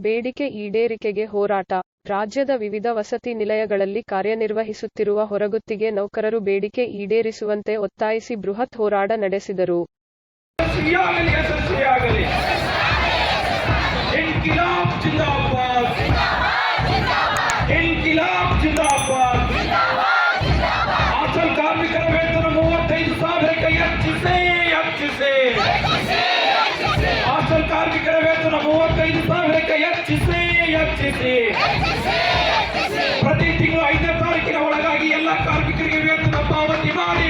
ಬೇಡಿಕೆ ಈಡೇರಿಕೆಗೆ ಹೋರಾಟ. ರಾಜ್ಯದ ವಿವಿಧ ವಸತಿ ನಿಲಯಗಳಲ್ಲಿ ಕಾರ್ಯನಿರ್ವಹಿಸುತ್ತಿರುವ ಹೊರಗುತ್ತಿಗೆ ನೌಕರರು ಬೇಡಿಕೆ ಈಡೇರಿಸುವಂತೆ ಒತ್ತಾಯಿಸಿ ಬೃಹತ್ ಹೋರಾಟ ನಡೆಸಿದರು. ಕಾರ್ಮಿಕರ ಮೂವತ್ತೈದು ಸಾವಿರಕ್ಕೆ ಹೆಚ್ಚಿಸಿ ಹೆಚ್ಚಿಸಿ. ಪ್ರತಿ ತಿಂಗಳು ಐದನೇ ತಾರೀಕಿನ ಒಳಗಾಗಿ ಎಲ್ಲ ಕಾರ್ಮಿಕರಿಗೆ ವೇತನ ಪಾವತಿ ಮಾಡಿ.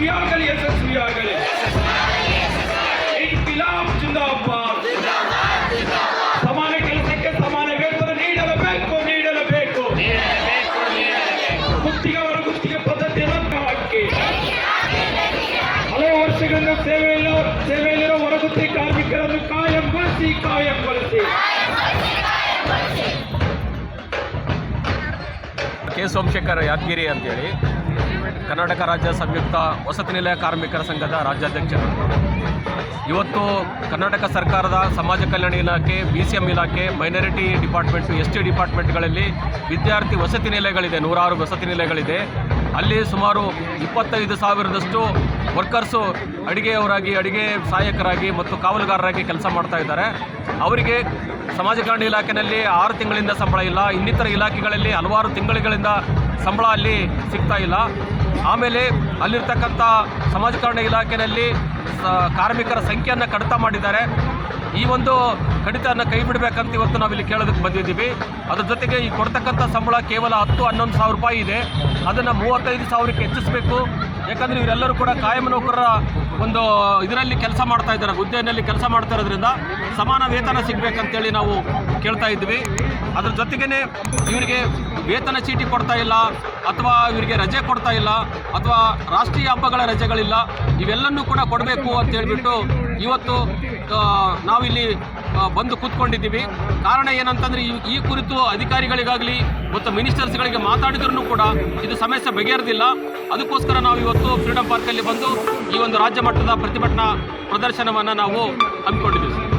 ಯಶಸ್ವಿಯಾಗಲಿ ಯಶಸ್ವಿಯಾಗಲಿ ಇನ್ಕಿಲಾಬ್ ಜಿಂದಾಬಾದ್. ಸಮಾನ ಕೆಲಸಕ್ಕೆ ಸಮಾನ ಪದ್ಧತಿ ಹಲವು ವರ್ಷಗಳಿಂದ ಹೊರಗುತ್ತಿ ಕೆ ಸೋಮಶೇಖರ್ ಯಾದಗಿರಿ ಅಂತೇಳಿ. ಕರ್ನಾಟಕ ರಾಜ್ಯ ಸಂಯುಕ್ತ ವಸತಿ ನಿಲಯ ಕಾರ್ಮಿಕರ ಸಂಘದ ರಾಜ್ಯಾಧ್ಯಕ್ಷರು ಇವತ್ತು ಕರ್ನಾಟಕ ಸರ್ಕಾರದ ಸಮಾಜ ಕಲ್ಯಾಣ ಇಲಾಖೆ, ಬಿ ಸಿ ಎಂ ಇಲಾಖೆ, ಮೈನಾರಿಟಿ ಡಿಪಾರ್ಟ್ಮೆಂಟು, ಎಸ್ ಟಿ ಡಿಪಾರ್ಟ್ಮೆಂಟ್ಗಳಲ್ಲಿ ವಿದ್ಯಾರ್ಥಿ ವಸತಿ ನಿಲಯಗಳಿದೆ, ನೂರಾರು ವಸತಿ ನಿಲಯಗಳಿದೆ. ಅಲ್ಲಿ ಸುಮಾರು ಇಪ್ಪತ್ತೈದು ಸಾವಿರದಷ್ಟು ವರ್ಕರ್ಸು ಅಡಿಗೆಯವರಾಗಿ, ಅಡಿಗೆ ಸಹಾಯಕರಾಗಿ ಮತ್ತು ಕಾವಲುಗಾರರಾಗಿ ಕೆಲಸ ಮಾಡ್ತಾ ಇದ್ದಾರೆ. ಅವರಿಗೆ ಸಮಾಜ ಕಲ್ಯಾಣ ಇಲಾಖೆಯಲ್ಲಿ ಆರು ತಿಂಗಳಿಂದ ಸಂಬಳ ಇಲ್ಲ. ಇನ್ನಿತರ ಇಲಾಖೆಗಳಲ್ಲಿ ಹಲವಾರು ತಿಂಗಳುಗಳಿಂದ ಸಂಬಳ ಅಲ್ಲಿ ಸಿಗ್ತಾ ಇಲ್ಲ. ಆಮೇಲೆ ಅಲ್ಲಿರ್ತಕ್ಕಂಥ ಸಮಾಜ ಕಲ್ಯಾಣ ಇಲಾಖೆಯಲ್ಲಿ ಕಾರ್ಮಿಕರ ಸಂಖ್ಯೆಯನ್ನು ಕಡಿತ ಮಾಡಿದ್ದಾರೆ. ಈ ಒಂದು ಕಡಿತವನ್ನು ಕೈ ಬಿಡಬೇಕಂತ ಇವತ್ತು ನಾವಿಲ್ಲಿ ಕೇಳೋದಕ್ಕೆ ಬಂದಿದ್ದೀವಿ. ಅದ್ರ ಜೊತೆಗೆ ಈ ಕೊಡ್ತಕ್ಕಂಥ ಸಂಬಳ ಕೇವಲ ಹತ್ತು, ಹನ್ನೊಂದು ಸಾವಿರ ರೂಪಾಯಿ ಇದೆ. ಅದನ್ನು ಮೂವತ್ತೈದು ಸಾವಿರಕ್ಕೆ ಹೆಚ್ಚಿಸಬೇಕು. ಯಾಕಂದರೆ ಇವರೆಲ್ಲರೂ ಕೂಡ ಕಾಯಂ ನೌಕರರ ಒಂದು ಇದರಲ್ಲಿ ಕೆಲಸ ಮಾಡ್ತಾ ಇದ್ದಾರೆ, ಹುದ್ದೆಯಲ್ಲಿ ಕೆಲಸ ಮಾಡ್ತಾ ಇರೋದ್ರಿಂದ ಸಮಾನ ವೇತನ ಸಿಗಬೇಕಂತೇಳಿ ನಾವು ಕೇಳ್ತಾ ಇದ್ವಿ. ಅದ್ರ ಜೊತೆಗೇ ಇವರಿಗೆ ವೇತನ ಚೀಟಿ ಕೊಡ್ತಾ ಇಲ್ಲ, ಅಥವಾ ಇವರಿಗೆ ರಜೆ ಕೊಡ್ತಾ ಇಲ್ಲ, ಅಥವಾ ರಾಷ್ಟ್ರೀಯ ಹಬ್ಬಗಳ ರಜೆಗಳಿಲ್ಲ ಇವೆಲ್ಲನೂ ಕೂಡ ಕೊಡಬೇಕು ಅಂತ ಹೇಳ್ಬಿಟ್ಟು ಇವತ್ತು ನಾವಿಲ್ಲಿ ಬಂದು ಕೂತ್ಕೊಂಡಿದ್ದೀವಿ. ಕಾರಣ ಏನಂತಂದರೆ, ಈ ಈ ಕುರಿತು ಅಧಿಕಾರಿಗಳಿಗಾಗಲಿ ಮತ್ತು ಮಿನಿಸ್ಟರ್ಸ್ಗಳಿಗೆ ಮಾತಾಡಿದ್ರೂ ಕೂಡ ಇದು ಸಮಸ್ಯೆ ಬಗೆಹರಿದಿಲ್ಲ. ಅದಕ್ಕೋಸ್ಕರ ನಾವು ಇವತ್ತು ಫ್ರೀಡಂ ಪಾರ್ಕಲ್ಲಿ ಬಂದು ಈ ಒಂದು ರಾಜ್ಯ ಮಟ್ಟದ ಪ್ರತಿಭಟನಾ ಪ್ರದರ್ಶನವನ್ನು ನಾವು ಹಮ್ಮಿಕೊಂಡಿದ್ದೀವಿ.